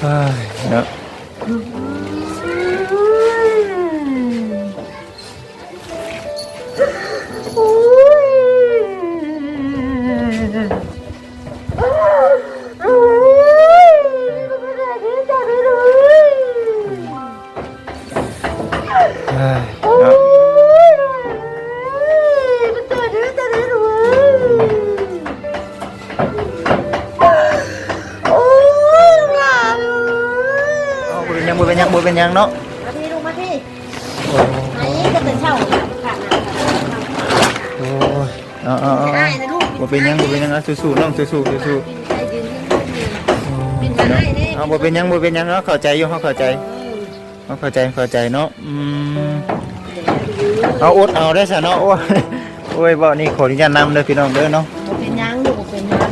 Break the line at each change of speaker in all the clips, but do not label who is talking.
เฮ้ สู้ๆน้องสู้ๆสู้
ยืนยืนยืนยืน
ๆ
เป็นไปได้เด้
เอาบ่เป็นหยังบ่เป็นหยังเนาะเข้าใจอยู่เฮาเข้าใจเฮาเข้าใจเข้าใจเนาะอืมเอาอดเอาได้ซะเนาะโอ้ยโอ้ยบ่นี่ขออนุญาตนำเด้อพี่น้องเด้อเนาะ
เป็นยังลูกเป็นยัง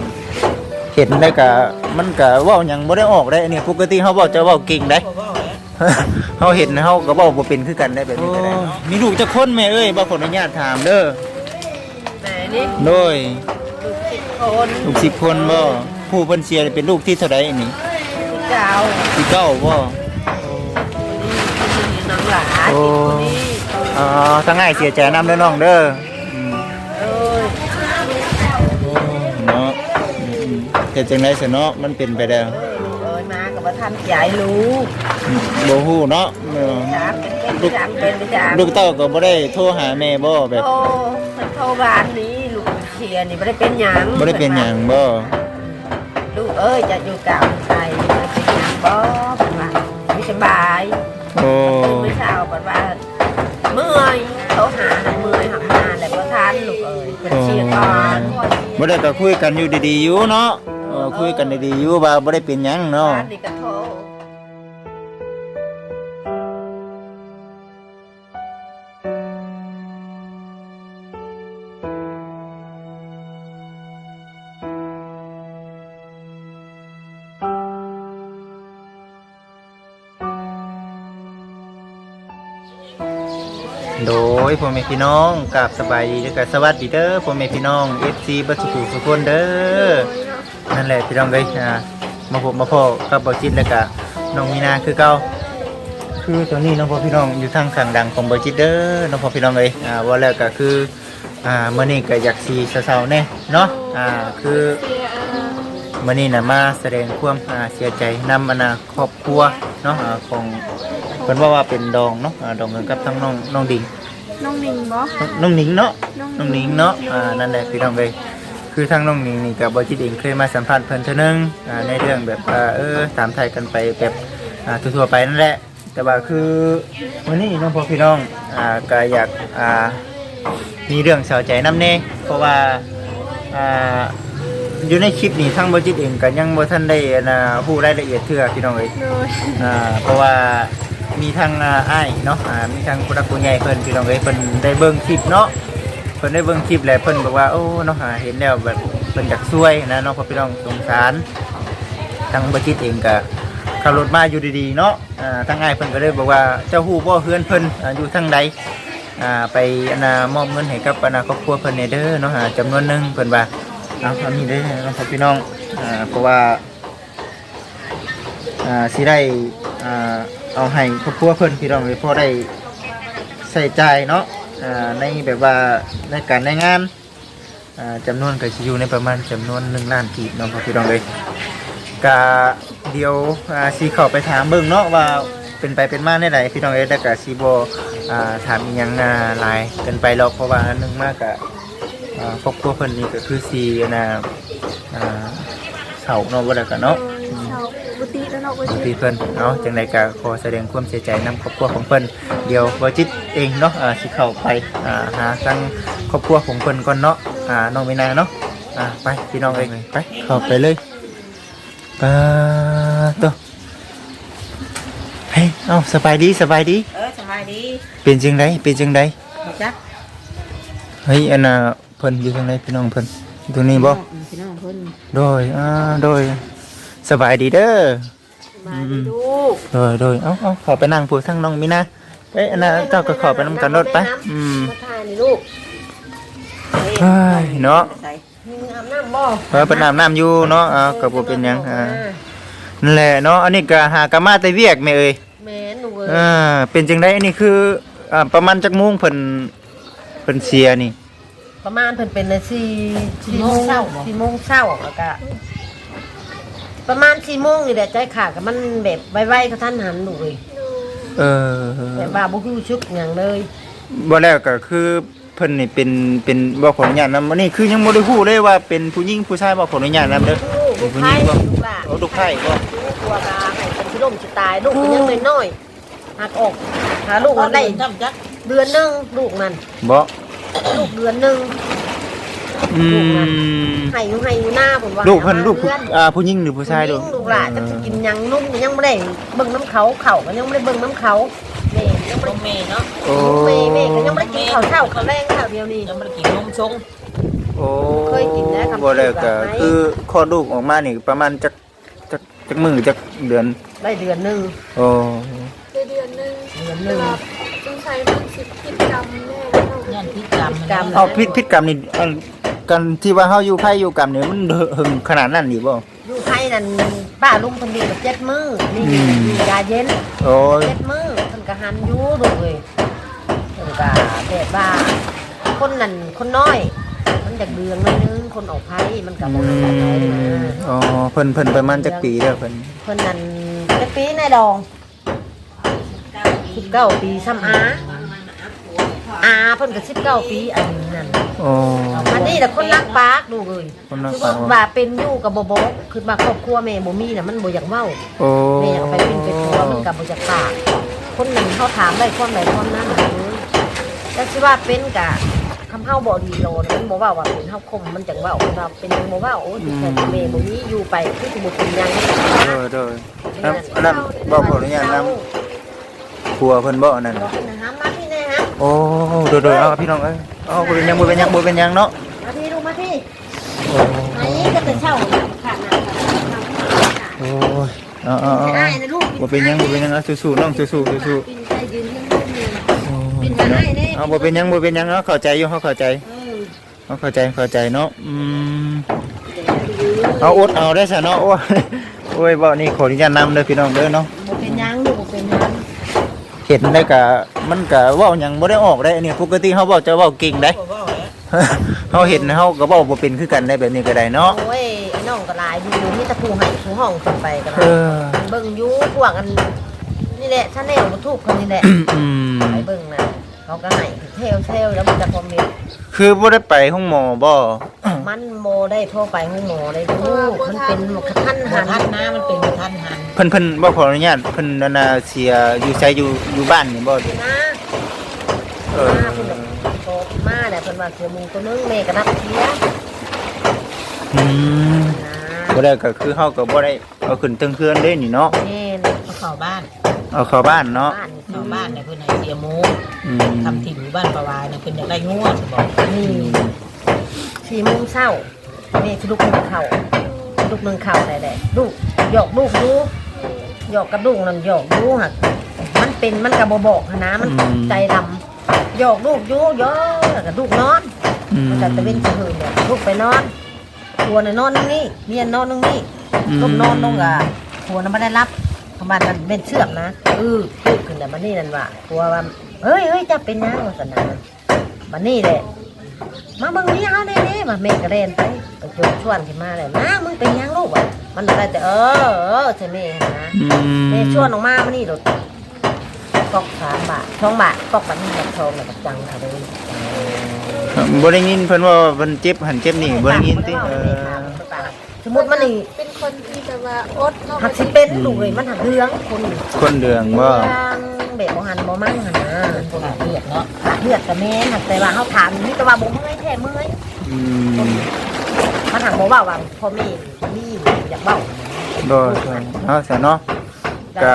เห็นได้กะมันกะเว้าหยังบ่ได้ออกได้อันนี้ปกติเฮาเว้าจะเว้าเก่งได้เฮาเห็นเฮาก็เว้าบ่เป็นคือกันได้แบบนี้ก็ได้มีลูกจักคนแม่เอ้ยบ่ขออนุญาตถามเด้อ
ไหนนี่
โดย
ลูกสิบ คน
ลูก10คนบ่ผู้เพิ่นเสียเป็นลูกที่เท่าใดอันนี้
ลูกเจ้า
ที่เก้าบ่
คนนี้น้องหลาคนนี้
อ๋อทั้งง่ายเสียใจนำเด้อน้องเด้ออืม
เอ้ย
เนาะอืมเฮ็ดจังได๋ซะเนาะมันเป็นไปแล้ว
เอ้ยมากับว่าท่านใหญ่ลูก
บ่ฮู้เนาะเออ
จ้าเป็นเป็นจ้าเป็นเป็นจ้า
ลูกเต้าก็บ่ได้โทรหาแม่บ่แบบ
โทรโทรบ้านนี้ ลูกเชียร์นี่ไม่ได้เป็นหยัง
บ่ได้เป็นหยังบ่
ลูกเอ้ยจะอยู่กับใครไม่ได้เป็นหยังบ่เป็นว่าไม่สบาย
โอ้
ตื่นเมื่อเช้าเป็นว่าเมื่อยเขาหาเมื่อยหักมาแล้วก็ทานลูกเอ้ยเป็นเชียร์ก่อน
บ่ได้ก็คุยกันอยู่ดีๆอยู่เนาะเออคุยกันดีๆอยู่ว่าบ่ได้เป็นหยังเนาะ
ทานนี่ก็
พ่อแม่พี่น้องกราบสบายดีแล้วก็สวัสดีเด้อพ่อแม่พี่น้อง FC เบัสุขุทุกคนเด้อนั่นแหละพี่น้องเอ้ยอ่ามาพบมาพอกับบ่จิตแล้วก็น้องมีนาคือเก่าคือตอนนี้น้องพ่อพี่น้องอยู่ทางข้างดังของบ่จิตเด้อน้องพ่อพี่น้องเอ้ยอ่าว่าแล้วก็คืออ่ามื้อนี้ก็อยากสิเศร้าๆแน่เนาะอ่าคือมื้อนี้นะมาแสดงความอ่าเสียใจนำอนาครอบครัวเนาะของเพิ่นว่าว่าเป็นดองเนาะดองเงินกับทั้งน้องน้องดิง
น้องหนิงบ่
น้องหนิงเนาะ
น้องหนิง
น้องหนิงเนาะอ่านั่นแหละพี่น้องเลยคือทางน้องหนิงนี่กับบอจิตเองเคยมาสัมภาษณ์เพิ่นเท่านึงอ่าในเรื่องแบบว่าเออตามไทยกันไปแบบอ่าทั่วๆไปนั่นแหละ แต่ว่าคือวันนี้น้องพ่อพี่น้องอ่าก็อยากอ่ามีเรื่องเสียใจน้ำเน่เพราะว่าอ่าอยู่ในคลิปนี้ทางบอจิตเองก็ยังบ่ทันได้นะฮู้รายละเอียดเทื่อพี่น้องเอ้ย
โดย
อ่าเพราะว่า มีทางอ่าอ้ายเนาะอ่ามีทางผู้รักผู้ใหญ่เพิ่นพี่น้องเอ้ยเพิ่นได้เบิ่งคลิปเนาะเพิ่นได้เบิ่งคลิปแล้วเพิ่นบอกว่าโอ้เนาะอ่าเห็นแล้วแบบเพิ่นอยากช่วยนะเนาะเพราะพี่น้องสงสารทางบัจิตเองก็ขับรถมาอยู่ดีๆเนาะอ่าทางอ้ายเพิ่นก็เลยบอกว่าเจ้าฮู้บ่เฮือนเพิ่นอ่าอยู่ทางใดอ่าไปอนามอบเงินให้กับอนาครอบครัวเพิ่นเนี่ยเด้อเนาะอ่าจำนวนหนึงเพิ่นว่าเอาอานี่เด้อเนาะครับพี่น้องอ่าเพราะว่าอ่าสิได้อ่า เอาให้ครอบครัวเพิ่นพี่น้องเลยพอได้ใส่ใจายเนาะอ่าในแบบว่าในการในงานอ่าจำนวนก็สิอยู่ในประมาณจำนวนหนึ่งล้านกีบเนาะพี่น้องเลยกะเดียวอ่าสิเข้าไปถามเบิ่งเนาะว่าเป็นไปเป็นมาได้ไดพี่น้องเอ้ยแต่กะสิบ่อ่าถามอีหยังอ่าหลายเกินไปหรอกเพราะว่านหนึงมากกะอ่าครอบครัวเพิ่นนี่ก็คือสินะอ่าเสาเนาะบ่ได้กันเนาะ
นาะบุ
บาง
ต
ที
รี
เพิ่นเนาะจังใดก็ขอแสดงความเสียใจนำครอบครัวของเพิ่นเดี๋ยวบ่จิตเองเนาะอ่าสิเข้าไปอ่าหาทางครอบครัวของเพิ่นก่อนเนาะอ่าน้องมีนาเนาะอ่าไปพี่น้องเอ้ยไปเข้าไปเลยปาตัวเฮ้ยเอ้าสบายดีสบายดี
เออสบายดี
เป็นจังไดเป็นจังได
จ๊ะ
เฮ้ยอันน่ะเพิ่นอยู่ทางไหนพี่น้องเพิ่นอยู่ตรงนี้บ่
พี่น้องเพิ่น
โดยอ่าโดยสบายดีเด้อ
ส บายดีลูก
โดยโดยเอ้าเอ้าขอไปนั่งพูดทั้งน้องมีนะเอ้ยอันน่ะเจ้าก็ขอไปนำกันรถไปอืม
มาทานนี่ลูก
เฮ้ยเนาะ
ใส่มึงอาบน้ำบ่
เออเป็นน้ำน้ำอยู่เนาะอ่าก็บ่เป็นหยังอ่านั่นแหละเนาะอันนี้ก็หากะมาแต่เวียกแม่เอ้ย
แม่หนูเอ้ย
อ่าเป็นจังได๋อันนี้คืออ่าประมาณจักโมงเพิ่นเพิ่นเสียนี่
ประมาณเพิ่นเป็นนาทีสี่โมงเช้าสี่โมงเช้าแล้วก็ ประมาณสี่โมงนี่แหละใจขาดกับมันแบบไวๆกับท่านหันหนูเลย
เออ
แบบว่าบุคือชุกอย่างเลย
บ่แล้วก็คือเพิ่นนี่เป็นเป็นบ่ขออนุญาตนำอันนี้คือยังบ่ได้ฮู้เลยว่าเป็นผู้หญิงผู้ชายบ่ขออนุญาตนำเด้อ
ลูกไผ่ลูกหลาน
โอ้ลูกไผ่บ่
ลูกกลัวกาให้เป็นที่ล่มที่ตายลูกก็ยังน้อยๆหักออกหาลูกมันได้เดือนหนึงลูกนั่น
บ่
ลูกเดือนหนึง
อืม
ให้อยู่ให้อยู่หน้าผมว่า
ลูกเพิ่นลูกผู้
เดือน
อ่าผู้หญิงหรือผู้ชายลูก
ลูกหลานจะสิกินหยังนุ่มก็ยังไม่ได้เบิ่งน้ำเขาเข่าก็ยังไม่ได้เบิ่งน้ำเขาแม่ยังไม่ได้
เมย์เนาะ
โอ้
แม่แม่ก็ยังไม่ได้กินข้าวเช้าข้าวแรงข้าวเดียวนี่
ยังไม่ได้กินนมชง
โอ้
เคยกินแล้วครับ
บ่แล้วก็
แบบไหน
คือคลอดลูกออกมานี่ประมาณจักจักจักมื้อจักเดือน
ได้เดือนหนึง
โอ้
ได้เดือนหนึง
เดือนห
แต่
นึง
ว่าสงสัยมันสิผิดกรรมแน่
พิษกรรม
กรรม
เอาพิษพิษกรรมนี่อันกันที่ว่าเฮาอยู่ไผอยู่กรรมนี่มันหึงขนาดนั้นนี่บ่
อยู่ไทยนั่นป้าลุงคนเดียวกับเจ็ดมือนี่
อืม
มียาเย็น
โอ้ย
เจ็ดมือคนกะหันอยู่ดูเลยคนกะแบบว่าคนนั่นคนน้อย มันจากเดืองหนิดนึงคนออกไพ่มันกับ
อื
บ่ได้ไปนะ
มอ๋อเพิ่นเพิ่นประมาณจักปีเด้อเพิ่น
เพิ่นนั่นจะปีในดองสิบเก้าปีซ้ำอา อาเพิ่นก็สิบเก้าปีอันนี้นั่น
โอ้
อันนี้แหละคนรักปากดูเลย
คนรัก
คือ
ปาก
ว่าเป็นอยู่กับบ่บอกคือมาครอบครัวแม่บ่มีน่ะมันบ่อยากเว้า
โอ้
แม่อยากไปเป็นเป็นผัวมันกับบริจาคากคนหนึ่งเขาถามได้ความใดความนั้นน่ะเอ้ยแล้วสิว่าเป็นกะคำเฮาบ่ดีโลนมันบ่เว้าว่าเป็นเฮาคมมันจังเว้าว่าเป็นยังบ่เว้าโอ้ยแต่แม่บ่มีอยู่ไปคือสิบ่เป็นหยัง
เออเด้อนั่นอันนั้นบ่ขออนุญาตนํครัวเพิ่นบ่อันนั้น
บอกนะฮะ
โอ้เด้อๆเอาพี่น้องเอ้ยเอาบ่เป็นยังบ่เป็นยังบ่เป็นยังเนาะ
มาที่ลูกมาที่
โอ้
อันนี้ก็จะเช่าขาดนะ
โอ้ยเอาเอาเอา
ได้นะลูก
บ่เป็นยังบ่เป็นยังเอาสู้ๆน้องสู้ๆสู้
ปินใจยืนยืนยืนยืน
ๆโอ้
เป็นมาให้เด้
เอาบ่เป็นหยังบ่เป็นหยังเนาะเข้าใจอยู่เฮาเข้าใจ
เออ
เฮาเข้าใจเข้าใจเนาะอืมเอาอดเอาได้ซะเนาะโอ้ยโอ้ยบ่นี่ขออนุญาตนำเด้อพี่น้องเด้อเนาะ
บ่เป็นหยังลูกบ่เป็นหยัง
เห็นได้ก็มันก็เว้าหยังบ่ได้ออกได้อันนี้ปกติเฮาเว้าจะเว้าเก่งได้
บอกว่าแหละ
เฮาเห็นเฮาก็เว้าบ่เป็นคือกันได้แบบนี้ก็ได้เนาะ
โอ้ยไอ้น้องก็หลายอยู่มีแตะผู้ให้ผู้ห้องขึ้นไปก็หลา
เอยอ
เบิ่งอยู่พวกอันนี่แหละชาแนลมาทุกคนนี่แหละ
อืม
ไปเบิ่งนะเขาก็ให้เทลเทลแล้วมันจะคอมเมนต์
คือบ่ได้ไปห้องหมอบ่
มันโมได้พ่อไปห้องหมอได้ลูกมันเป็นขั้น
หั
หั
น
น
ทันนะมันเป็นทันหัน
เพิ่นเพิ่นบ่ขออนุญาตเพิ่นนั่นน่ะเสียอยู่ไสอยู่อยู่บ้านนี่บ่
นะ
เออ
มาเพิ่นโตมาแหละเพิ่นว่าเสือมุงตัวนึงแม่ก็นับเสีย
อืม
นะ
บ่ได้ก็คือเฮาก็บ่ได้เอาขึ้นเทิงเครื่องเด้นี่เนาะ
แม่น
เขาเข้าบ้าน
เอาเข้าบ้านเนาะ
บ้าน
เข้าบ้านเนี่ยเพิ่นให้เสียหมู
อืม
ทำถิ่นอยู่บ้านประวายเนี่ยเพิ่นอยากได้งัวสิบอก
นี่ สี่โมงเช้าแม่คือลูกนึงเข่าลูกนึงเข่าได้แหละลูกหยอกลูกดูหยอกกับลูกนั่นหยอกดูหักมันเป็นมันกระบบอกหั้นนะมันใจดำหยอกลูกอยูหยอกแล้วกับลูกนอน
อืม
มันจะตะเวนจะหืนเนี่ยลูกไปนอนผัวน่ะนอนนึงนี่เมียนอนนึงนี่
อืม
ลูกนอนลงอะผัวน่ะไม่ได้รับเพราะมันมันเป็นเชือกนะเออพูดขึ้นแต่มันนี่นั่นว่าผัวว่าเฮ้ยเฮ้ยจะเป็นยังวาสนามันนี่แหละ มาเบิ่งนี่เอาได้เด้มาเมกระเรนไปไปโจมชวนขึ้นมาเลยนะมึงเป็นยังลูกอะมันได้แต่เออเออใช่แม่นะ
อืม
แม่ชวนออกมามานี่รถกอกสามบาทสองบาทกอกบัตรนี่แบบทองแบบจังค่ะเลย
บ่ได้ยินเพิ่นว่าเพิ่นเจ็บหันเจ็บนี่บ่ได้ยินติเออ
สมมติมันนี่
เป็นคนที่แบบว่าอดเนาะ
หักสิเป็นลูกเลยมันหักเรืองคน
คนเดืองบ่
เรื่อง แบบบ่หันบ่มั่งหันนะ
คนหาเลือดเนาะ
ขาดเลือดกับแม่นหักแต่ว่าเขาถามนี่แต่ว่าบ่เมื่อยแท้เมื่อย
อืม
มันหักบ่เว้าว่าพ่อแม่นี่อยากเว้า
บ่ใช่เอาซะเนาะก็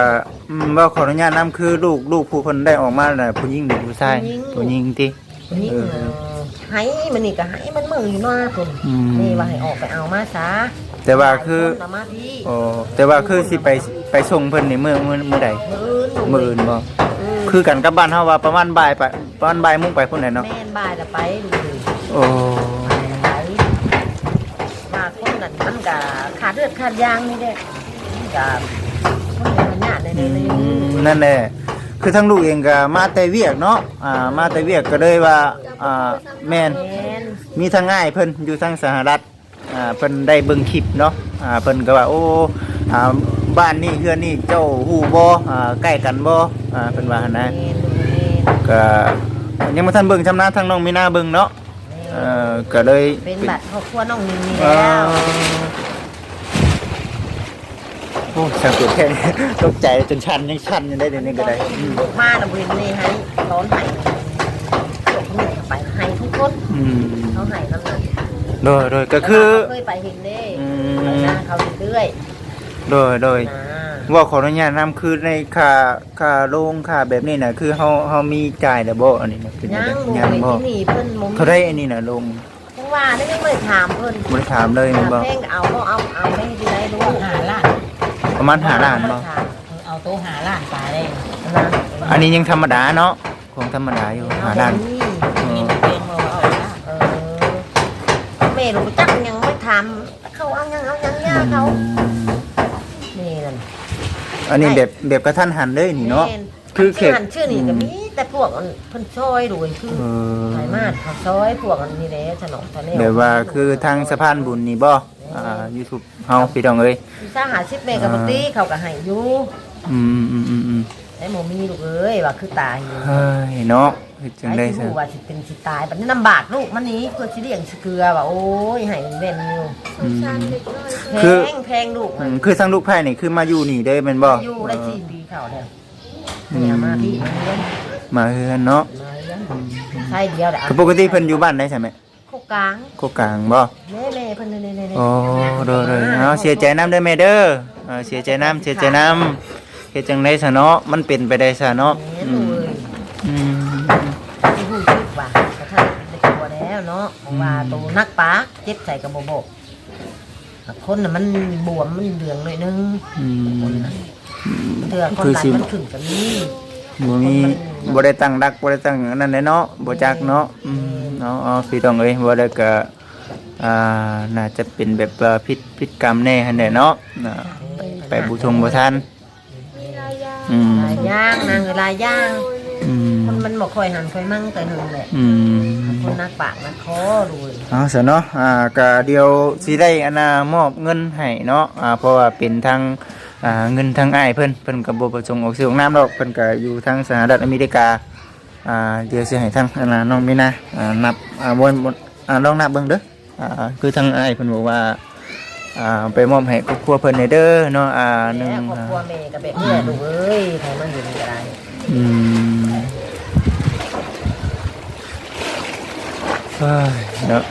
อืมว่าขออนุญาตนํคือลูกลูกผู้เพิ่นได้ออกมาน่ะผู้หญิงหรือผู้ชายผู้หญิงติ
นี่
เออ
ให้มันนี่ก็ให้มันมืออยู่หน้าคน
อืม
นี่ว่าให้ออกไปเอามาซะ
แต่ว่าคือ
เามาพี่
โอ้แต่ว่าคือสิไปไปส่งเพิ่นนี่มื้อมื้อมื้อใด
มื้ออื่นลูก
มื้ออื่นบ่
อืม
คือกันกับบ้านเฮาว่าประมาณบ่ายไปประมาณบ่ายโมงไปพุ่นน่ะเนาะ
แม่นบายละไปดูดิ
โอ้
ไปมาคนนั้นมันก็ขาดเลือดขาดยางนี่แหละจะคนเป็นญาติใน
อื
ใน
มนั่นแหละคือทั้งลูกเองก็มาแต่เวียกเนาะอ่ามาแต่เวียกก็เลยว่าอ่าแม่น
แม่น
มีทางง่ายเพิ่นอยู่ทางสหรัฐ อ่าเพิ่นได้เบิ่งคลิปเนาะอ่าเพิ่นก็ว่าโอ้อ่าบ้านนี้เฮือนนี่เจ้าฮู้บ่อ่าใกล้กันบ่อ่าเพิ่นว่าหั่นนะ
แม่นลูกแม่น
ก็ยังบ่ทันเบิ่งชำนาญทางน้องมีนาเบิ่งเนาะเอ่อก็เลย
เป็นบัตรครอบครัวน้องนินนี่
เอ่
แล้ว
อโอ้สังเกตแค่นี้ตกใจจนชันยังชันอยู่ได้เดี๋ยวนี้ก็ได้อืม
ลูกมาน่ะบ่เห็นนี่ให้ร้อนให้ลูกนี่ก็ไปให้ทุกคน
อืม
เขาให้นั่นน่ะ
โดยโดยก็คือ
เคยไปเห็นเด้
อื
ไป
ม
หน้าเขาเรื่อย
โดยโดย
ๆนะ
ว่าขออนุญาตนำคือในค่าค่าโรงค่าแบบนี้น่ะคือเฮาเฮามีจ่ายแล้วบ่อันนี้น่ะเป็น
ยั
จั
ง
งได๋
ลูก
ยัง
ไป
บ่
ที่นี่เพิ่นบ่มี
เท่าไดอันนี้น่ะโรง
เพราะว่าได้ยังไม่ได้ถามเพิ่น
บ่ได้ถามเลยแม่นบ่
แพงเอาก็เอาเอาไม่ได้ได้รู้
หาล้าน
ประมาณ5ล้านบ่
เอาโต๊ะหาล้านตายได้
นะ
อันนี้ยังธรรมดาเนาะของธรรมดาอยู่5ล้าน
นี่
นี่มันเป็นเพราะว่าเอาล้าน
เอ อแม่หนูจักยังไม่ทำเขาเอายังเอายังย่าเขานี่นั่น
อันนี้แบบแบบกระทันหันเลยนี่เนาะ
แม่
คือเข
ชื่
ต
อหันชื่อนี่ก็มีแต่พวกอันเพิ่นซอยรวยคือ
เออ
ไทยมาดเขาซอยพวกอันนี้แหละถนนทะเล
แบบว่าคือทางสะพานบุญนี่บ่อ่า YouTube เฮาพี่น้องเอ้ย
สร้างหาชิปแม่กับปตีเขาก็ให้อยู่
อืมอืมอืมอืม
แต่หมมีลูกเอ้ยว่าคือตายอยู่
เฮ้ยเนาะเฮ็ด จัง
ไอ้
ได๋
ที่
ซะ
รู้ว่าสิเป็นสิตายบัดนี้ลำบากลูกมันนี้เพื่อสิเลี้ยงสิเกลือว่าโอ้ยให้เล่นอยู่
สงสารเด็กน้อย
แพ
คือ
งแพงลูก
อื
มัน
มคือทางลูกไผ่นี่คือมาอยู่นี่เด้แม่นบ่
อยู่ได้สี่ปีเขาแล้วเนี่ยมาพี่มาเลี้ยง
มาเฮือนเนาะ
มาเลี้ยงใช่เดียวแหละ
คือปกติเพิ่นอยู่บ้านได้ใช่ไหม
โคกลาง
โคกลางบ่
แม่แม่เพิ่นนี่นี่นี่
โอ้โดยๆเอาเสียใจนํเด้อแม่เด้อเออเสียใจนํเสียใจนํเฮ็ดจังได๋ซะเนาะมันเป็นไปได้ซะเนาะ
แม่
อื
ลู
ม
กเอ้ย
อืม
ที่พูดคิดว่าแต่ถ้าเป็นตัวแล้วเนาะเพราะว่าตัวนักปลาเจ็บใส่กับโบโบคนน่ะมันบวมมันเหลืองหน่อยนึง
อืม
เถื่อคน
คือ
หลายมันขึ้นกับนี้
บ่มีบ่ได้ตั้งรักบ่ได้ตั้งอันนั้นเลยเนาะบ่จักเนาะเนาะอ๋อพี่ต้องเอ้ยบ่ได้ก็อ่าน่าจะเป็นแบบพิษพิษกรรมแน่หั่นแหละเนาะไปบูชงบ่ทัน
หลายอย่าง
อืม
ลายย่างนางลายย่าง
อืม
มันบอกคอยหันคอยมั่งแต่หนึ่งแหละ
อืม
คนนักปากนักคอรวย
เอาซะเนาะอ่าก็เดี๋ยวสิได้อันน่ะมอบเงินให้เนาะอ่าเพราะว่าเป็นทางอ่าเงินทางอ้ายเพิ่นเพิ่นก็บ่ประสงค์ออกเสียงนามดอกเพิ่นก็อยู่ทางสหรัฐอเมริกาอ่าเดี๋ยวสิให้ทางอันน่ะน้องมีนาอ่านับอ่าบ่บ่อ่าลองนับเบิ่งเด้ออ่าคือทางอ้ายเพิ่นบอกว่าอ่าไปมอบให้ครอบครัวเพิ่นได้เด้อเนาะอ่าหนึ่ง
แล้วครอบครัวแม่กับแบบนี้แหละลูกเอ้ยใครมันอยู่ในกระไร
อืม เฮ้ยเนาะ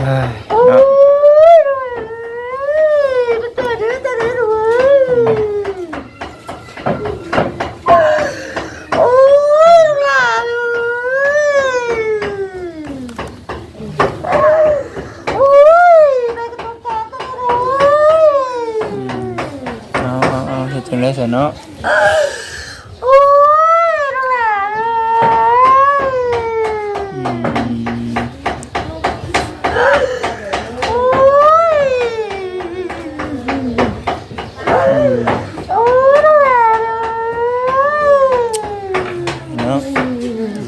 เฮ้ยเนาะเอาเอาเอาเฮ็ดจังได๋ซะเนาะอืมเนาะ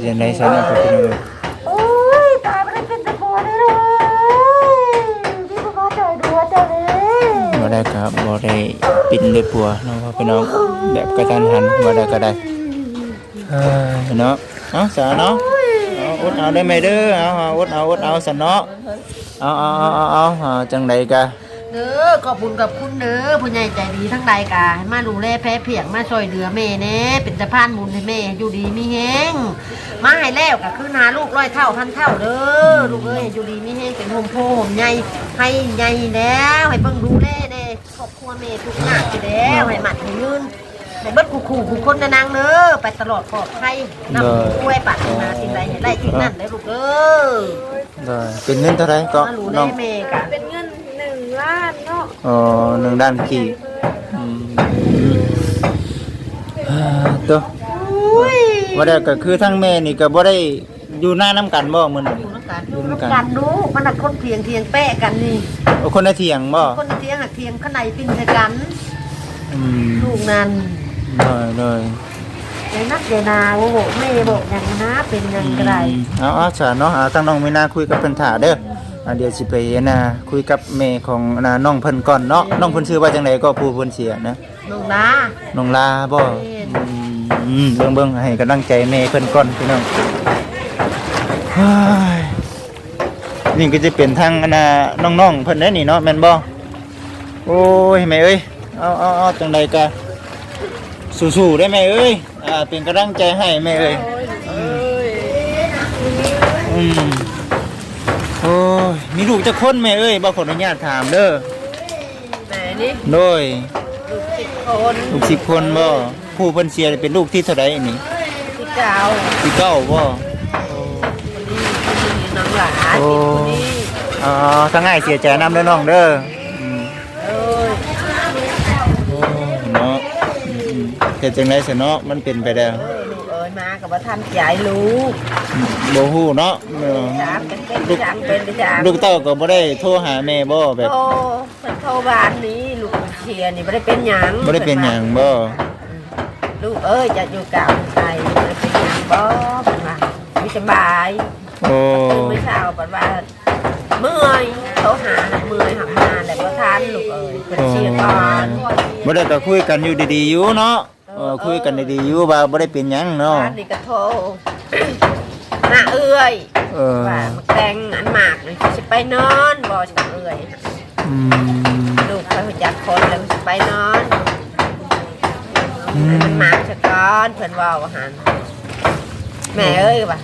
เฮ็ดจังได๋ซะเนาะพ่อพี่น้องเอ้ยบ่ได้ก็บ่ได้ ปินด้วยปัวเนาะพ่อพี่น้องแบบกระทันหันบ่ได้ก็ได้เฮ้ยเนาะเอาซะเนาะเอาอดเอาได้ไหมเด้อเอาเอาอดเอาอดเอาซะเนาะเอาเอาเอาเอาเอาเอาจังไดกะ
เด้อขอบคุณกับคุณเด้อผู้ใหญ่ใจดีทั้งใดกาให้มาดูแลแพ้เพียงมาช่วยเหลือแม่เน่เป็นสะพานบุญให้แม่อยู่ดีมีแฮงมาให้แล้วก็คือหาลูกร้อยเท่าพันเท่าเด้อลูกเอ้ยอยู่ดีมีแฮงเป็นโฮมโพโฮมใหญ่ให้ใหญ่แล้วให้เบิ่งดูแลเด้ ครอบครัวแม่ทุกหน้าสิแล้วให้หมัดให้ยืนให้เบิดคู่คู่คู่คนนะนางเด้อไปตลอดปลอดภัยนำช่วยปัดนาสิ่งใดให้ได้สิ่งนั้นเด้อลูกเอ้ย
ได้เป็นเงินเท่าไหรก็
มาดูแล
น้อง
แม่กะ
เป็นเงินหนึ่งล้าานเนาะ
อ๋อหนึ่งด้านกี่อืมอ่าตัวว่าได้ก็คือทั้งแม่นี่ก็บ่ได้อยู่หน้าน้ำกันบ่มื้อนี้
อยู่น้ำกัน
อยู่น้ำกัน
กันดูมันน่ะคนเทียงเทียงแปะกันนี่
เอาคนละเถียงบ่
คนเทียงอะเทียงข้างในปิ้นใส่กัน
อืม
ลูกนั่น
ได้ได้
ยายนักยายนาโอ้โหแม่บอกอย่างนะเป็นอยังไง
เอาเอาจ้ะเนาะเอาทั้งน้องมีนาคุยกับเพิ่นถ่าเด้ออ่าเดี๋ยวสิไปนะคุยกับแม่ของน่ะน้องเพิ่นก่อนเนาะน้องเพิ่นชื่อว่าจังไดก็ผู้เพิ่นเสียนะ
น้องนา
น้องลาบ่อืมเบิ่งเบิ่งให้กำลังใจแม่เพิ่นก่อนพี่น้องเฮ้ย นี่ก็จะเป็นทางอันน่ะน้องๆเพิ่นเด้อนี่เนาะแม่นบ่โอ้ยแม่เอ้ยเอาเอาเอาจังไดก็สู้ๆได้แม่เอ้ยอ่าเป็นกำลังใจให้แม่เอ้ยอืมโอ้ยมีลูกจักคนแม่เอ้ยบ่ขออนุญาตถามเด้อ
แม่นี่
โดย
ลูกสิบคน
ลูกสิบคนบ่ผู้เพิ่นเสียเป็นลูกที่เท่าใดนี่
ที่เก้า
ที่เก้าบ่ โอ้
อีกคนนี้
อ๋อทั้งง่ายเสียใจนำเด้อน้องเด้ออืม
เอ้ย
โอ้เนาะอืมเฮ็ดจังได๋ซะเนาะมันเป็นไปแล้ว
เอ้ยลูกเอ้ยมากับว่าท่านใหญ่ลูก
บ่ฮู้เนาะเออ
จามเป็นเป็นจามเป็นเป็นจาม
ลูกเต้าก็บ่ได้โทรหาแม่บ่แบบ
โทรเพิ่นโทรบ้านนี้ลูกเชียร์นี่ไม่ได้เป็นหยัง
บ่ได้เป็นหยังบ่
ลูกเอ้ยจะอยู่กับใครไม่ได้เป็นหยังบ่เป็นว่าไม่สบาย
โอ้
ตื่นเมื่อเช้าเป็นว่าเมื่อยโทรหาน่ะเมื่อยหักมาแต่บ่ทันลูกเอ้ยเพิ่นเชียร์ก่อน
บ่ได้ก็คุยกันอยู่ดีๆอยู่เนาะเออคุยกันดีๆอยู่ว่าบ่ได้เป็นหยังเนาะ
บ้านนี่ก็โทรมาเอ้ย
เออ
ว่ามาแต่งอันหมากเลยสิไปนอนบ่ฉันเอ้ย
อืม
ลูกเขาจักคนแล้วสิไปนอน
อื
ให้
ม
มันหมากซะก่อนเพิ่นเว้าว่าหั่นแม่เอ้ยว่า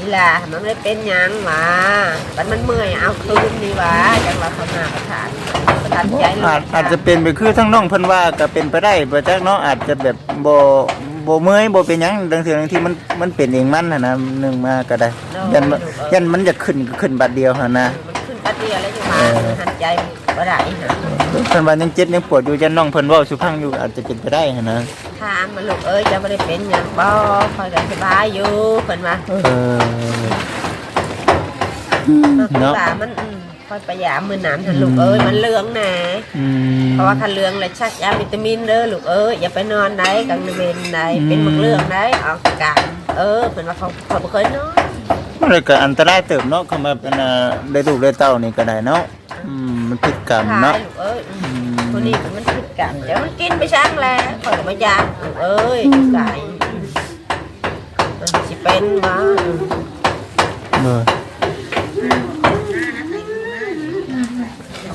นี่ล่ะมันไม่ได้เป็นหยังหว่ามันมันเมื่อยเอาคืนนี่หว่าจังว่าเขามาประทานประทานใจลูก
อาจอาจจะเป็นไปคือทั้งน้องเพิ่นว่าก็เป็นไปได้บ่จักเนาะอาจจะแบบบ่บ่เมื่อยบ่เป็นหยังบางเทื่อบางทีมันมันเป็นเองมันหั่นนะหนึงมาก็ได้ยันมันยันมันจะขึ้นก็ขึ้นบัดเดียวหั่นนะ
มันขึ้นแป๊บ เดียวแล้วจะมา
เออ
หันใจบ่ได้หา
เพิ่นว่ายังเจ็บยังปวดอยู่ยันน้องเพิ่นเว้าสุพังอยู่อาจจะเป็นไปได้หั่นนะ
ถามมันลูกเอ้ยจะบ่ได้เป็นหยังบ่คอยกันสบายอยู่เพิ่นว่า
เออเนาะ
ตามันอืมคอยประหยามมือหนามเถอะลูกเอ้ยมันเหลืองนะ
อืม
เพราะว่าคันเหลืองเลยชักยาวิตามินเด้อลูกเอ้ยอย่าไปนอนไหนกลางเวนไหน
อืม
เป็นมักเรื่องไหนออกกะเออเพิ่นว่าเขาเขาบ่เคยนอน
มันก็อันตรายเติบเนาะเข้ามาเป็นอ่าได้ลูกได้เต้านี่ก็ได้เนาะอืมมันผิดกรรม
ขาย
เนาะ
ลูกเอ้ยอืม
อืม
คนนี้มันผิดกรรมเดี๋ยวมันกินไปช่างแล้วคอยก็บ่ยากลูกเอ้ยไก่มันสิเป็นวะ
เออ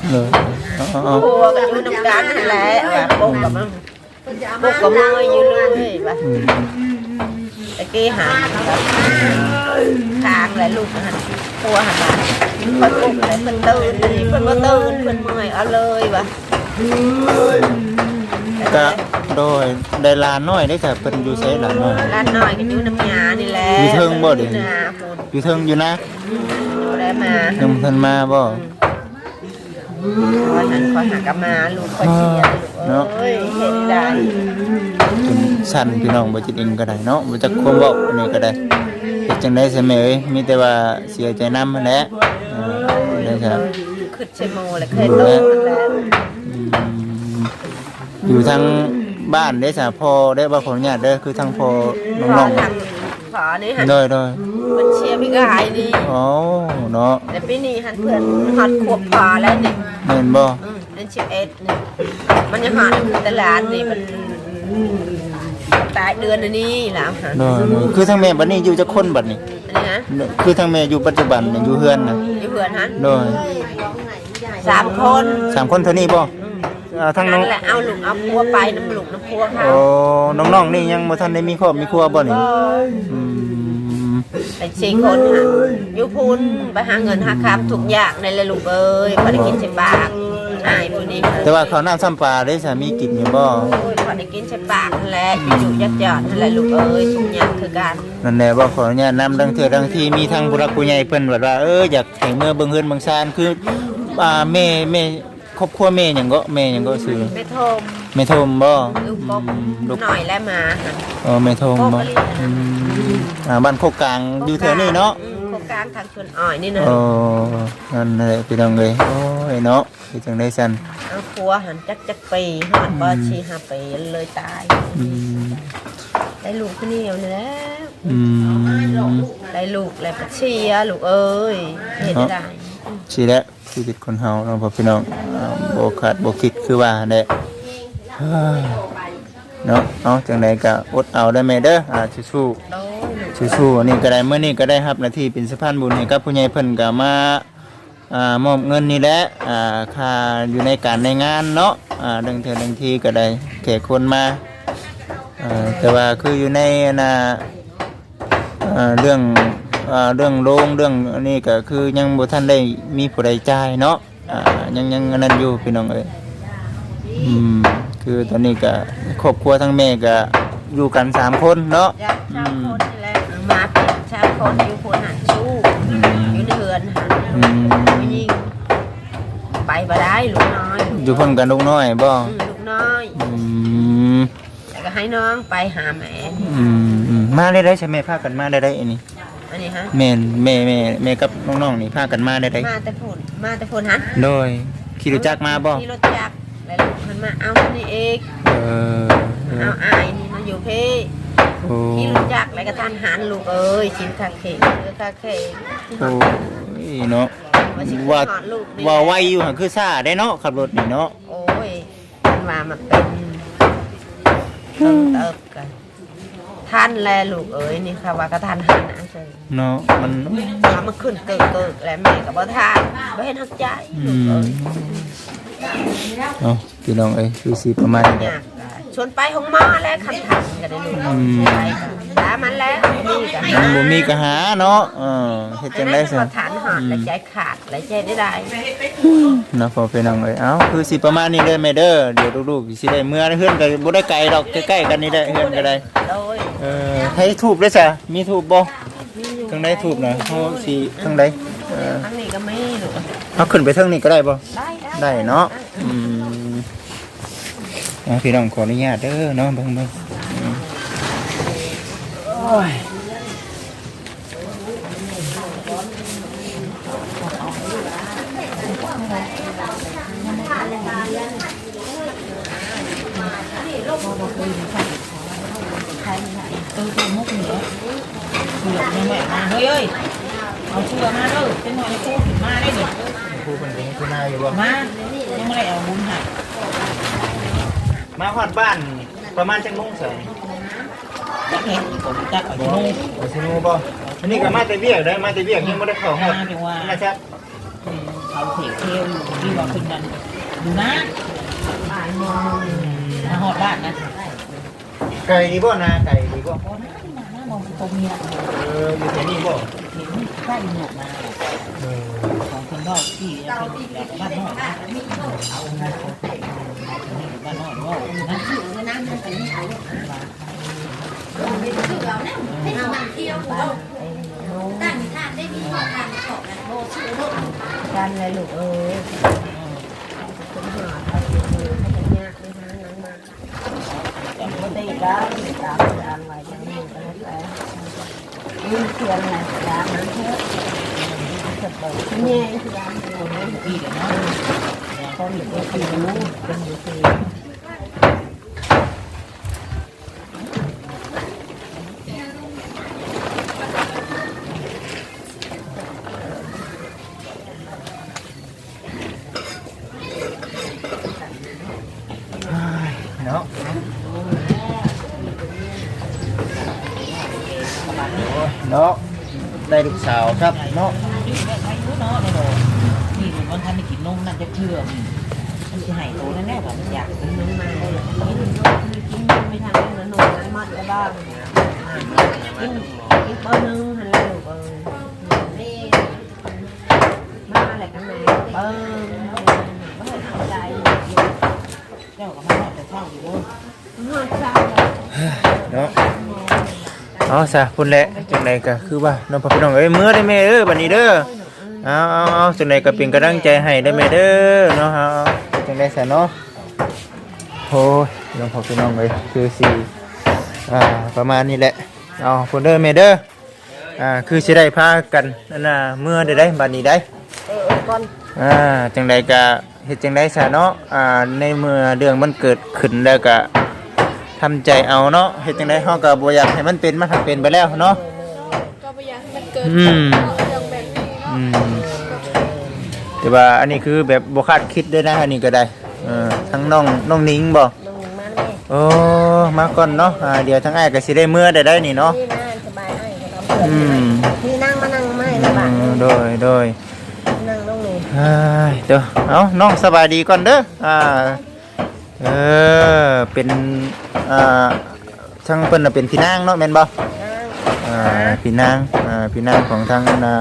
เออเอาเอาเอา
พัวก็อยู่นำกันนั่นแหละว่าปุ๊กกับมันปุ๊กกับมืออยู่เลยว่า
อืม
ตะ กี้หันแบบทางและลูกหันพัวหันมาคอยปุ๊กเลยเพิ่นตื่นนี่เพิ่นบ่ตื่นเพิ่นเมื่อยเอาเลยว่ะ
ก็โดยได้ลานน้อยได้ค่ะเพิ่นอยู่ไสลานน้อย
ร้านน้อยก็อยู่น้ำยานี่แหละ
อยู่เทิงบ่เดี๋ยวนี้
นาพูด
อยู่เทิงอยู่นะ
อยู่ได้มา
ยังบ่ทันมาบ่
คอยหันคอยหักกลับมาลูกคอยเชียร์ลูกเอ้ยเห็นได้
จนสั่นพี่น้องบ่จิตเองก็ได้เนาะบ่จักความเว้าอันนี้ก็ได้เฮ็ดจังได๋ซะแม่เอ้ยมีแต่ว่าเสียใจนำนั่นแหละเออได้ครับ
ขึ้นเชโมเลยเคยโตมันแล้ว
อืมอยู่ทางบ้านได้สาพอได้บ่ขออนุญาตเด้อคือทางพอ
พ
น้
อ
อง
ทาง ขอนี่หัน
ๆโดยโดย
มันเชียร์พี่กายนี่
อ๋อเนาะ
แต่ปีนี้หันเพื่อนฮอดขวบพอแล้วนี่
แม่นบ่
อืมนั่นชิบเอ็ดนี่มันยังหาตลาดนี่มันตายเดือนอันนี้แล้วฮะ
โดยโดยคือทางแม่บัดนี้อยู่จักคนบัดนี้
อันนี้นะ
คือทางแม่อยู่ปัจจุบันเนี่ยอยู่เฮือนน่ะ
อยู่เพื่อนฮะ
โดย
สามคน
สามคนเท่านี้บ่ อ่าทางน้
นั่
อง
นแหละเอาลูกเอาพัวไปน้ำลูกน้ำพัวเขา
โอ้น้องๆนี่ยังบ่ทันได้มีครอบมีครัวบ่นี่อืม
ไปสี่คนฮะอยู่พุนไปหาเงินหาคำทุกอย่างในเลยลูกเอ้ยพอได้กินใช่ปากอายพวกนี้ค่ะ
แต่ว่าข้าวน้ำซ้ำปลาได้สามีกินอยู่บ่
โอ้ยพอได้กินใช่ปากนั่นแหละอยู่ยัดยอดนั่นแหละลูกเอ้ยทุกอย่างคือการ
นั่นแหละว่าขออนุญาตนำดังเถื่อดังที่มีทางผู้รักผู้ใหญ่เพิ่นว่าว่าเอออยากให้เมื่อเบิ่งเฮือนเบิ่งซานคืออ่าแม่แม่ ครอบครัวแม่หยังก็แม่หยังก็ซื้อ
แม่ทม
แม่ทมบ่
ลูกกบ
อืมลูก
หน่อยแล้วมาค่ะ
เออแม่ทมบ่
โคกะลิ
อืมอ่าบ้านโคกกลางอยู่แถวนี้เนาะ
อืมโครงการทางชวนอ้อยนี่นะ
โอ้นั่นแหละพี่น้องเอ้ยโอ้ยเนาะคือจังได๋ซั่น
เอาครัวหันจักจักปีหอดบ่ชีห้าปีเลยตาย
อืม
ได้ลูกคนนี้เอานี่แหล้ว
อืม
ได้ลูกแล้วก็เชียร์ลูกเอ้ยเห็นได้
สิแหละ ชีวิตคนเฮาเนาะพ่อพี่น้องบ่คาดบ่คิดคือว่าแหละเฮ้ยเนาะเอาจังไดก็อดเอาได้แม่เด้ออ่าสู้ๆ
โดยลูก
สู้ๆอันนี้ก็ได้เมื่อนี้ก็ได้รับหน้าที่เป็นสะพานบุญให้กับผู้ใหญ่เพิ่นก็มาอ่ามอบเงินนี่แหละอ่าค่าอยู่ในการในงานเนาะอ่าดังเทื่อดังทีก็ได้แขกคนมาอ่าแต่ว่าคืออยู่ในน่ะอ่าเรื่อง อ่าเรื่องโรงเรื่องอันนี้ก็คือยังบ่ทันได้มีผู้ใดจ่ายเนาะอ่ายังยังอันนั้นอยู่พี่น้องเอ้ยอืมคือตอนนี้ก็ครอบครัวทั้งแม่ก็อยู่กันสามคนเนาะ
จากชาวคนนี่แหละเอามาเป็นชาวคนอยู่คนหันสู้
อืม
อยู่ในเฮือนหัน
อืม
ไม่ยิงไปบ่ได้ลูกน้อย
อยู่เพิ่นกันลูกน้อยบ่
อืมลูกน้อย
อืม
แต่ก็ให้น้องไปหาแม่
อืมอืมมาได้ได้ใช่ไหมพากันมาได้ได้อันนี้
อันนี้ฮะ
แม่นแม่แม่แม่กับน้องๆนี่พากันมาได้ได้
มาแต่พูดมาแต่พูดหัน
โดยขี่รถจักรมาบ่
ที่รถจักรแล้วลูกมันมาเอานี่เอง
เออเออ
เอาอายนี่มาอยู่พี่
โอ้
ที่รถจักรแล้วก็ทานหันลูกเอ้ยชิมทางเข่งเออทางเข่ง
โอ้ยเนาะ
ว่าสิ
ว่า
หอดลูกนี่
ว่าไวอยู่หั่นคือซ่าได้เนาะขับรถนี่เนาะ
โอ้ยมันมามันเป็นเติมเติบกัน ท่านแลลูกเอ้ยนี่ค่ะว่ากระทานหันนะเฉย
เนาะมัน
มามันขึ้นเกิดเกิดแล้วแม่กับบ่ทานบ่เห็นหักใจ
อื
ลูก
ม
เอ้ย
เนาะพี่น้องเอ้ยคือสิประมาณนี้แห
ยา
ละ
กอะชวนไปห้องหม้อแล้วคันถังกันได้ลูก
อืม
ไปกันตามันแล้วนี่กัน
มันบ่มีก็หาเนาะเออเฮ็ดจังได๋
สิ
ซะ
ฐานหอดและใจขาดและใจได้ได้
นะพอไปนั่งเลยเอ้าคือสิประมาณนี้เลยแม่เด้อเดี๋ยวลูกๆสิได้เมื่อเฮือนก็บ่ได้ไกลดอกใกล้ๆกันนี่ได้เฮือนก็ได้
โดย
เออ ให้ทูบด้วยจ้ะมีทูบบ่ทางใดทูบน่ะเฮาสิทางใดเออ
ทั้งนี้ก็ไม่ลูก
เฮาขึ้นไปทางนี้ก็ได้บ่
ได้ได้
ได้เนาะอืมอะพี่น้องขออนุญาตเด้อเนาะเบิ่งๆอืมโอ้ย
เออตัวมุกเหนือเสือกยังแม่มาเฮ้ยเอ้ยเอาเชือกมาเด้อเป็นหน่อยกูถึงมาได้ดิ
ครูเพิ่นเป็นผู้นายอยู่บ่
มายังไม่ได้เอาบุญให้
มาฮอดบ้านประมาณจังโมงเสร็จ
จักเห็นผมจักเอา
บ่
ที่นู่น
ไปสิโนบ่อันนี้ก็มาแต่เวียได้มาแต่เวียยังบ่ได้เข้าฮอด
มาจังว่า
นะครับ
เขาเถียเที่ยวที่ว่าขึ้นกันดูนะมาหอดบ้านนะ
ไก่ดีบ่นาไก่ดีบ่
ตรงนี้นะ
เอออยู่แถวนี้บ่
เห็นได้หนวดมาของคนนอกที่เป็นแบบบ้านนอกนะเอาเงินเขาไปบ้านนอกนอกนะ
กันเลยลูกเอ้ยเป็นหอดเอาสิมือให้กันยากไปหาหนังมาแต่ปกติก็ตามตามไว้จังนี้ก็แล้วแต่ สียนนะยามนั้นเถอะจะเปิดที่นี่ยามเป็นคนนี้
พี่เดี๋ยวนะ
คนอยู่ที่รู้เป็นอยู่ที่
เกิน
กินเบอ
ร์หนึ่งหันแล้วลูกเอ้ยมาอะไรกันแม่เบอร์ไม่ให้เข้าใจ
เจ้ากับมันแต่เช่าอยู่ด้วย
หอดใจ
เนาะเอาซะพุ่นแหละจังไดก็คือว่าน้องพ่อพี่น้องเอ้ยมื้อได้แม่เด้อบัดนี้เด้อเอาเอาเอาจังไดก็เป็นกำลังใจให้ได้แม่เด้อเนาะเอาจังได้ซะเนาะโอ้ยน้องพ่อพี่น้องเลยคือสิอ่าประมาณนี้แหละ เอาพุ่นเด้อแม่เด้ออ่าคือสิได้พากันนั่นน่ะเมื่อได้ได้บัดนี้ได้
เออเออก่อน
อ่าจังใดก็เฮ็ดจังไดซะเนาะอ่าในเมื่อเรื่องมันเกิดขึ้นแล้วก็ทำใจเอาเนาะเฮ็ดจังไดเฮาก็บ่อยากให้มันเป็นมันทักเป็นไปแล้วเนาะ
ก็ไม่อยากให้มันเกิด
อืม
เรื่องแบบนี้เนาะ
อืมแต่ว่าอันนี้คือแบบบ่คาดคิดด้วยนะอันนี้ก็ได้เออทั้งน้องน้องนิ้งบ่
น้องมาเลย
โอ้มาก่อนเนาะอ่าเดี๋ยวทั้งอ้ายก็สิได้เมื่อได้ได้นี่เนาะ
นี่นะสบายให้ก็ทำเพื่อน
อืม
นี่นั่งมานั่งไม่
อื
ลำบาก
มโดยโดย
นั่งลงนี่
เอ้ยเดี๋ยวเอาน้องสบายดีก่อนเด้ออ่าเออเป็นอ่าช่างเพิ่นน่ะเป็นพี่นางเนาะแม่นบ่
นั่ง
อ่าพี่นางอ่าพี่นางของทางอ่า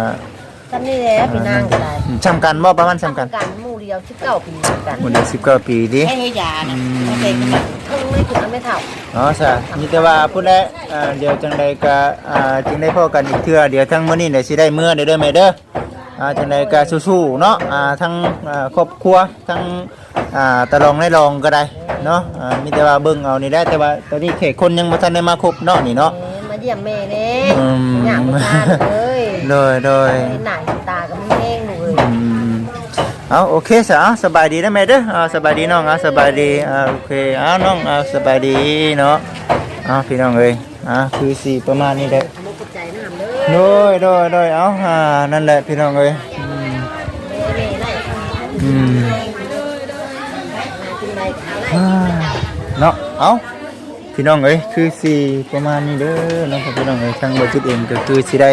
จำนี่แหละพี่นั่งก็ได้
จำกันบ่ประมาณจำกัน
กันหมู่เดียวชิบเก้าปีกัน
หมดเดือนสิบเก้าปีดิ
ให้ให้ยานะเอาไปกัน
เพิ่งไม่ถึงอันไม่เท่า
อ๋อสะมีแต่ว่าพูดแล้วอ่าเดี๋ยวจังใดก็อ่าจึงได้พอกันอีกเทื่อเดี๋ยวทั้งมื้อนี้เดี๋ยวสิได้เมื่อเด้อเด้อแม่เด้ออ่าจังใดก็สู้ๆเนาะอ่าทั้งอ่าครอบครัวทั้งอ่าตะลองได้ลองก็ได้เนาะอ่ามีแต่ว่าเบิ่งเอานี่ได้แต่ว่าตอนนี้แขกคนยังบ่ทันได้มาครบเนาะนี่เนาะ
เอ๊ะมาเยี่ยมแม่เน่
อืม
อยากมาทานเลย
โดยโดย
เห็นหน้าเห็นตากับมันแห้งหนูเลย
อืมเอาโอเคสะเอาสบายดีนะแม่เด้ออ่าสบายดีน้องอ่าสบายดีอ่าโอเคอ่าน้องอ่าสบายดีเนาะอ่าพี่น้องเอ้ยอ่าคือสีประมาณนี้แหละ
มุกใจน้ำเลย
โดยโดยโดยเอาอ่านั่นแหละพี่น้องเอ้ยอืม
แม่ได้
อืม
กินอะไรขาวไร
อ่าเนาะเอาพี่น้องเอ้ยคือสีประมาณนี้เด้อเน้องพี่น้องเอ้ยทางบริษัทเองก็คือสิได้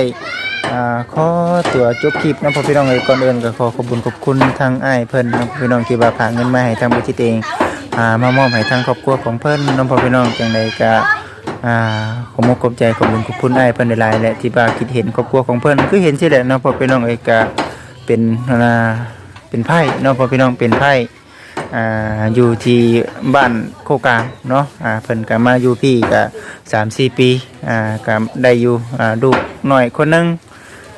อ่าขอตัวจบคลิปเน้องพี่น้องเอ้ยก่อนอื่นก็ขอขอบคุณขอบคุณทางไอ้เพิ่นน้องพี่น้องที่ว่าฝาเงินมาให้ทางบริษัทเองอ่ามามอบให้ทางครอบครัวของเพิ่นน้องพ่อพี่น้องจังใดก็อ่าขอบคุณขอบใจขอบคุณขอบคุณไอ้เพิ่นหลายๆและที่ว่าคิดเห็นครอบครัวของเพิ่นคือเห็นสิแหละเน้องพี่น้องเอ้ยก็เป็นอ่าเป็นไพ่เน้องพี่น้องเป็นไพ่อ่าอยู่ที่บ้านโคกลางเนาะอ่าเพิ่นก็มาอยู่พี่ก็สามสี่ปีอ่าก็ได้อยู่อ่าลูกหน่อยคนหนึง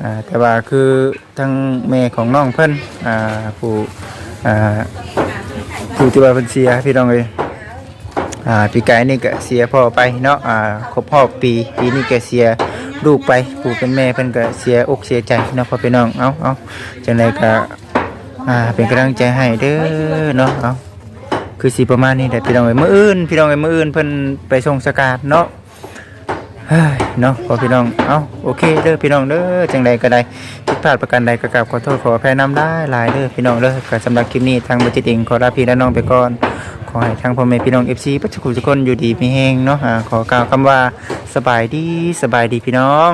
อ่าแต่ว่าคือทั้งแม่ของน้องเพิ่นอ่าผู้อ่าผู้ที่ว่าเพิ่นเสียพี่น้องเอ้ยอ่าปีกายนี่ก็เสียพ่อไปเนาะอ่าครบรอปีปีนี้ก็เสียลูกไปผู้เป็นแม่เพิ่นก็เสียอกเสียใจเนาะพ่อพี่น้องเอ้าเอ้าจังไดก็อ่าเป็นกำลังใจให้เด้อเนาะเอาคือสีประมาณนี้แหละพี่น้องเอ้ยมื้ออื่นพี่น้องเอ้ยมื้ออื่นเพิ่นไปส่งสกาดเนาะ เฮ้ยเนาะพอพี่น้อง เอาโอเคเด้อพี่น้องเด้อจังใดก็ได้ผิดพลาดประการใดก็กราบขอโทษขออภัยนำได้หลายเด้อพี่น้องเด้อก็สำหรับคลิปนี้ทางบัจิตเองขอลาพี่และน้องไปก่อน ขอให้ทางพ่อแม่พี่น้องเอฟซีปัจจุบันทุกคนอยู่ดีมีแห้งเนาะขอกล่าวคำว่าสบายดีสบายดีพี่น้อง